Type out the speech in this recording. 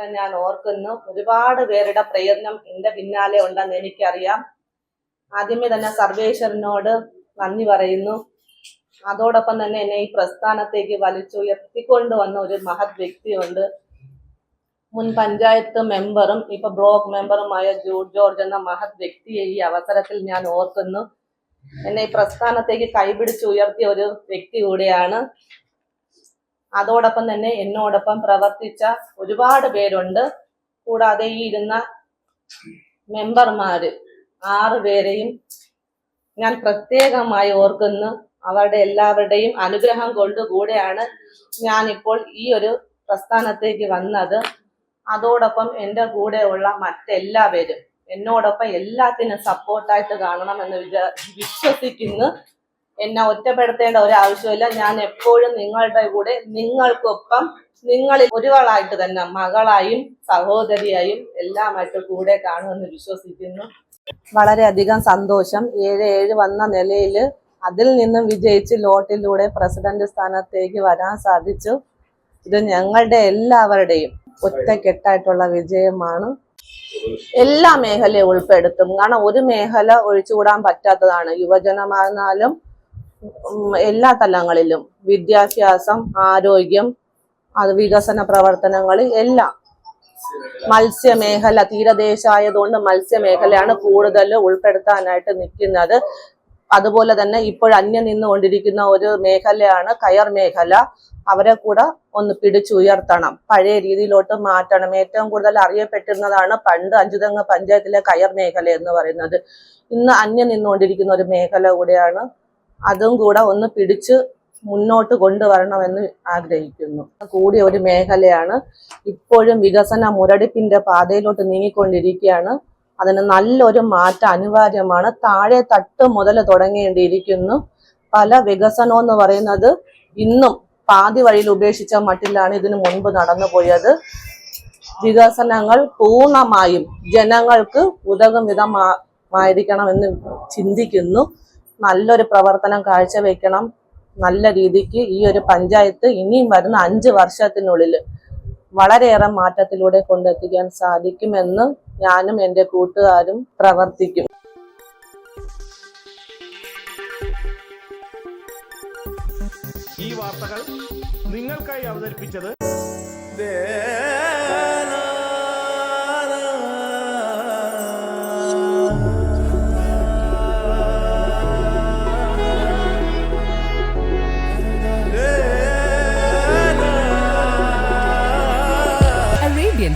പ്രവർത്തനം ഞാൻ ഓർക്കുന്നു. ഒരുപാട് പേരുടെ പ്രയത്നം എന്റെ പിന്നാലെ ഉണ്ടെന്ന് എനിക്കറിയാം. ആദ്യമേ തന്നെ സർവേശ്വരനോട് നന്ദി പറയുന്നു. അതോടൊപ്പം തന്നെ എന്നെ ഈ പ്രസ്ഥാനത്തേക്ക് വലിച്ചുയർത്തിക്കൊണ്ട് വന്ന ഒരു മഹത് വ്യക്തിയുണ്ട്. മുൻ പഞ്ചായത്ത് മെമ്പറും ഇപ്പൊ ബ്ലോക്ക് മെമ്പറുമായ ജൂഡ് ജോർജ് എന്ന മഹത് വ്യക്തിയെ ഈ അവസരത്തിൽ ഞാൻ ഓർക്കുന്നു. എന്നെ ഈ പ്രസ്ഥാനത്തേക്ക് കൈപിടിച്ചുയർത്തിയ ഒരു വ്യക്തി കൂടിയാണ്. അതോടൊപ്പം തന്നെ എന്നോടൊപ്പം പ്രവർത്തിച്ച ഒരുപാട് പേരുണ്ട്. കൂടാതെ ഈ ഇരുന്ന മെമ്പർമാര് ആറ് പേരെയും ഞാൻ പ്രത്യേകമായി ഓർക്കുന്നു. അവരുടെ എല്ലാവരുടെയും അനുഗ്രഹം കൊണ്ടുകൂടെയാണ് ഞാനിപ്പോൾ ഈ ഒരു പ്രസ്ഥാനത്തേക്ക് വന്നത്. അതോടൊപ്പം എന്റെ കൂടെയുള്ള മറ്റെല്ലാവരും എന്നോടൊപ്പം എല്ലാത്തിനും സപ്പോർട്ടായിട്ട് കാണണമെന്ന് വിചാ വിശ്വസിക്കുന്നു. എന്നെ ഒറ്റപ്പെടുത്തേണ്ട ഒരു ആവശ്യമില്ല ഞാൻ എപ്പോഴും നിങ്ങളുടെ കൂടെ നിങ്ങൾക്കൊപ്പം നിങ്ങളിൽ ഒരുവളായിട്ട് തന്നെ മകളായും സഹോദരിയായും എല്ലാമായിട്ട് കൂടെ കാണുമെന്ന് വിശ്വസിക്കുന്നു. വളരെയധികം സന്തോഷം. ഏഴ് ഏഴ് വന്ന നിലയിൽ അതിൽ നിന്നും വിജയിച്ച് ലോട്ടിലൂടെ പ്രസിഡന്റ് സ്ഥാനത്തേക്ക് വരാൻ സാധിച്ചു. ഇത് ഞങ്ങളുടെ എല്ലാവരുടെയും ഒറ്റക്കെട്ടായിട്ടുള്ള വിജയമാണ്. എല്ലാ മേഖലയും ഉൾപ്പെടുത്തും. കാരണം ഒരു മേഖല ഒഴിച്ചുകൂടാൻ പറ്റാത്തതാണ്. യുവജനമായിരുന്നാലും എല്ലാ തലങ്ങളിലും വിദ്യാഭ്യാസം ആരോഗ്യം അത് വികസന പ്രവർത്തനങ്ങൾ എല്ലാം. മത്സ്യമേഖല തീരദേശമായതുകൊണ്ട് മത്സ്യമേഖലയാണ് കൂടുതൽ ഉൾപ്പെടുത്താനായിട്ട് നിൽക്കുന്നത്. അതുപോലെ തന്നെ ഇപ്പോൾ നിന്നുകൊണ്ടിരിക്കുന്ന ഒരു മേഖലയാണ് കയർ മേഖല. അവരെ കൂടെ ഒന്ന് പിടിച്ചുയർത്തണം. പഴയ രീതിയിലോട്ട് മാറ്റണം. ഏറ്റവും കൂടുതൽ അറിയപ്പെട്ടിരുന്നതാണ് പണ്ട് അഞ്ചുതെങ്ങ് പഞ്ചായത്തിലെ കയർ മേഖല എന്ന് പറയുന്നത്. ഇന്ന് അന്യം നിന്നുകൊണ്ടിരിക്കുന്ന ഒരു മേഖല കൂടെയാണ് അതും കൂടെ ഒന്ന് പിടിച്ച് മുന്നോട്ട് കൊണ്ടുവരണമെന്ന് ആഗ്രഹിക്കുന്നു. കൂടിയ ഒരു മേഖലയാണ്. ഇപ്പോഴും വികസന മുരടിപ്പിന്റെ പാതയിലോട്ട് നീങ്ങിക്കൊണ്ടിരിക്കുകയാണ്. അതിന് നല്ലൊരു മാറ്റം അനിവാര്യമാണ്. താഴെ തട്ട് മുതൽ തുടങ്ങേണ്ടിയിരിക്കുന്നു. പല വികസനം എന്ന് പറയുന്നത് ഇന്നും പാതി വഴിയിൽ ഉപേക്ഷിച്ച മട്ടിലാണ് ഇതിനു മുൻപ് നടന്നു പോയത് വികസനങ്ങൾ പൂർണമായും ജനങ്ങൾക്ക് ഉതകും വിധമായിരിക്കണമെന്ന് ചിന്തിക്കുന്നു. നല്ലൊരു പ്രവർത്തനം കാഴ്ചവെക്കണം. നല്ല രീതിക്ക് ഈ ഒരു പഞ്ചായത്ത് ഇനിയും വരുന്ന അഞ്ച് വർഷത്തിനുള്ളിൽ വളരെയേറെ മാറ്റത്തിലൂടെ കൊണ്ടെത്തിക്കാൻ സാധിക്കുമെന്ന് ഞാനും എന്റെ കൂട്ടുകാരും പ്രവർത്തിക്കും. ഈ വാർത്തകൾ നിങ്ങൾക്കായി അവതരിപ്പിച്ചത് Arabian